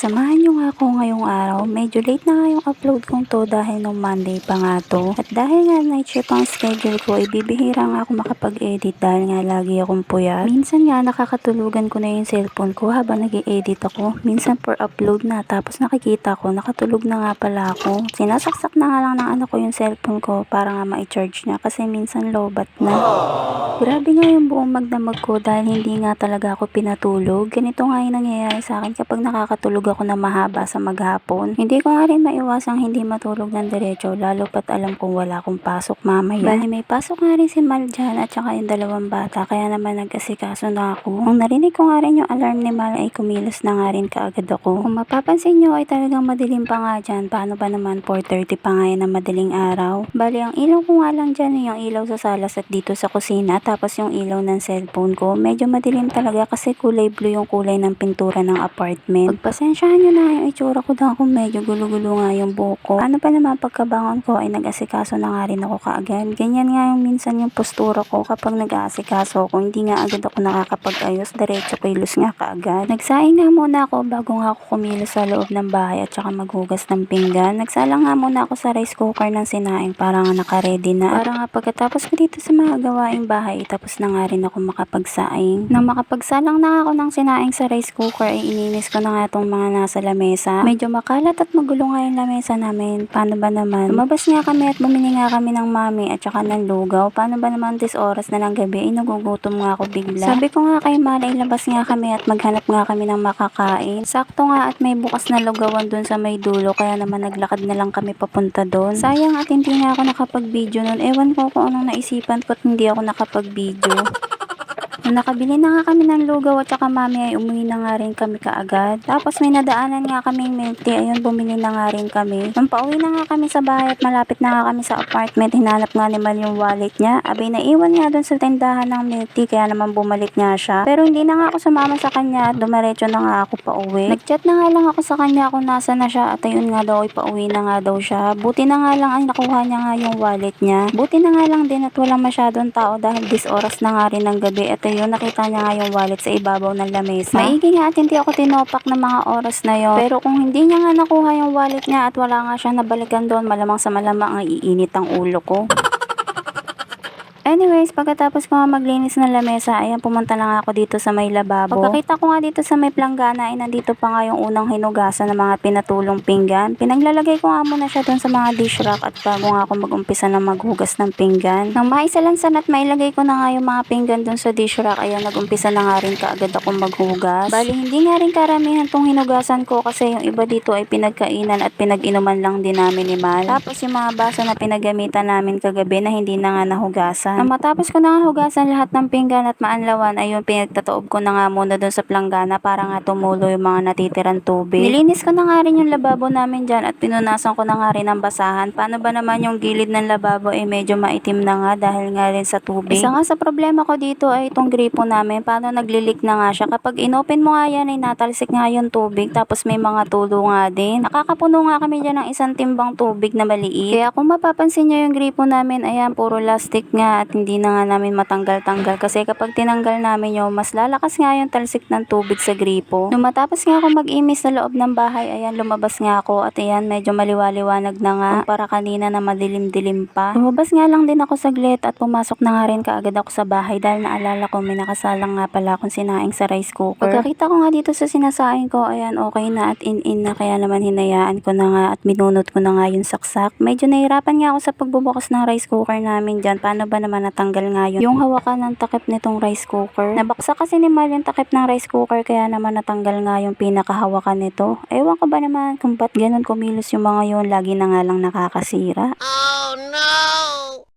Samahan nyo nga ako ngayong araw. Medyo late na nga yung upload kong to dahil nung Monday pa nga to. At dahil nga night shift ang schedule ko, ibibihira nga ako makapag-edit dahil nga lagi akong puyat. Minsan nga nakakatulugan ko na yung cellphone ko habang nag edit ako. Minsan for upload na tapos nakikita ko nakatulog na nga pala ako. Sinasaksak na nga lang ng anak ko yung cellphone ko para nga ma-charge niya kasi minsan lobat na. Grabe nga yung buong magdamag ko dahil hindi nga talaga ako pinatulog. Ganito nga yung nangyayari sa akin kapag nakakatulog ako na mahaba sa maghapon. Hindi ko nga rin maiwasang hindi matulog ng diretso lalo pat alam kong wala akong pasok mamaya. Bali may pasok nga rin si Mal dyan at saka yung dalawang bata kaya naman nag-asikaso na ako. Nung narinig ko nga rin yung alarm ni Mal ay kumilos na nga rin kaagad ako. Kung mapapansin nyo ay talagang madilim pa nga dyan. Paano ba naman 4.30 pa nga yan na madaling araw? Bali ang ilaw ko nga lang dyan yung ilaw sa salas at dito sa kusina tapos yung ilaw ng cellphone ko. Medyo madilim talaga kasi kulay blue yung kulay ng pintura ng apartment. Pagpasensyahan nyo na yung itsura ko dahil kung medyo gulo-gulo nga yung buhok ko. Ano pa naman pagkabangon ko ay nag-asikaso na nga rin ako kaagad. Ganyan nga yung minsan yung postura ko kapag nag-aasikaso ako. Hindi nga agad ako nakakapag-ayos. Diretso kilos nga kaagad. Nagsaing nga muna ako bago nga ako kumilos sa loob ng bahay at saka maghugas ng pinggan. Nagsala nga muna ako sa rice cooker ng sinaing para nga nakaredy na. Para nga pagkatapos ko dito sa mga gawaing bahay, tapos na nga rin ako makapagsaing. Nang makapagsalang na ako ng sinaing sa rice cooker, ay ininis ko na nga itong mga nasa lamesa. Medyo makalat at magulo nga yung lamesa namin. Paano ba naman? Lumabas nga kami at bumili nga kami ng mami at saka ng lugaw. Paano ba naman this oras na ng gabi? Ay nagugutom nga ako bigla. Sabi ko nga kay Mala, ilabas nga kami at maghanap nga kami ng makakain. Sakto nga at may bukas na lugawan dun sa may dulo kaya naman naglakad na lang kami papunta doon. Sayang at hindi nga ako nakapag-video noon. Ewan ko kung anong naisipan ko hindi ako nakapag-video. Nung nakabili na nga kami ng lugaw at saka mami ay umuwi na nga rin kami kaagad. Tapos may nadaanan nga kaming milk. Ayun, bumili na nga rin kami. Nung pauwi na nga kami sa bahay at malapit na nga kami sa apartment, hinanap nga ni Mal yung wallet niya. Abay, naiwan nga dun sa tindahan ng milk kaya naman bumalik nga siya. Pero hindi na nga ako sumama sa kanya at dumiretso na nga ako pauwi. Nagchat na nga lang ako sa kanya kung nasa na siya at ayun nga daw ay pauwi na nga daw siya. Buti na nga lang ay nakuha niya nga yung wallet niya. Buti na nga lang din at walang masyadong tao dahil this oras na nga rin ng gabi at ayun nakita niya nga yung wallet sa ibabaw ng lamesa. Maigi nga at hindi ako tinopak ng mga oras na yon. Pero kung hindi niya nga nakuha yung wallet niya at wala nga siya nabalikan doon, malamang sa malamang ang iinit ang ulo ko. Anyways, pagkatapos ko maglinis ng lamesa, ayan pumunta na nga ako dito sa may lababo. Pagkakita ko nga dito sa may planggana, ay nandito pa nga yung unang hinugasan ng mga pinatulong pinggan. Pinaglalagay ko nga muna siya dun sa mga dish rack at bago nga ako mag-umpisa na maghugas ng pinggan. Nang maisalansan at mailagay ko na nga yung mga pinggan dun sa dish rack, ayan nag-umpisa na nga rin kaagad ako maghugas. Bali, hindi nga rin karamihan tong hinugasan ko kasi yung iba dito ay pinagkainan at pinag-inuman lang din namin ni Mal. Tapos yung mga baso na pinagamitan namin kagabi na hindi na nga nahugasan. Nang matapos ko na nga hugasan lahat ng pinggan at maanlawan, ayun pinagtatoob ko na nga muna doon sa planggana para nga tumulo yung mga natitirang tubig. Nilinis ko na nga rin yung lababo namin dyan at pinunasan ko na nga rin ang basahan. Paano ba naman yung gilid ng lababo ay medyo maitim na nga dahil nga rin sa tubig. Isa nga sa problema ko dito ay itong gripo namin. Paano naglilik na nga siya. Kapag inopen mo nga yan ay natalsik nga yung tubig tapos may mga tulo nga din. Nakakapuno nga kami dyan ng isang timbang tubig na maliit. Kaya kung mapapansin nyo yung gripo namin, ayan puro plastic nga at hindi na nga namin matanggal-tanggal kasi kapag tinanggal namin yung mas lalakas nga yung talsik ng tubig sa gripo. Nung matapos nga ako mag-imis sa loob ng bahay, ayan lumabas nga ako at ayan medyo maliwaliwanag na nga para kanina na madilim-dilim pa. Lumabas nga lang din ako saglit at pumasok na nga rin kaagad ako sa bahay dahil naalala ko may nakasalang nga pala akong sinaing sa rice cooker. Pagkakita ko nga dito sa sinasaing ko, ayan okay na at in-in na kaya naman hinayaan ko na nga at minunot ko na nga yung saksak. Medyo nahirapan nga ako sa pagbubukas ng rice cooker namin dyan. Paano ba naman natanggal nga yun? Yung hawakan ng takip nitong rice cooker. Nabaksa kasi ni Mal yung takip ng rice cooker kaya naman natanggal nga yung pinakahawakan nito. Ewan ko ba naman kung ba't ganun kumilos yung mga yun. Lagi na nga lang nakakasira. Oh no!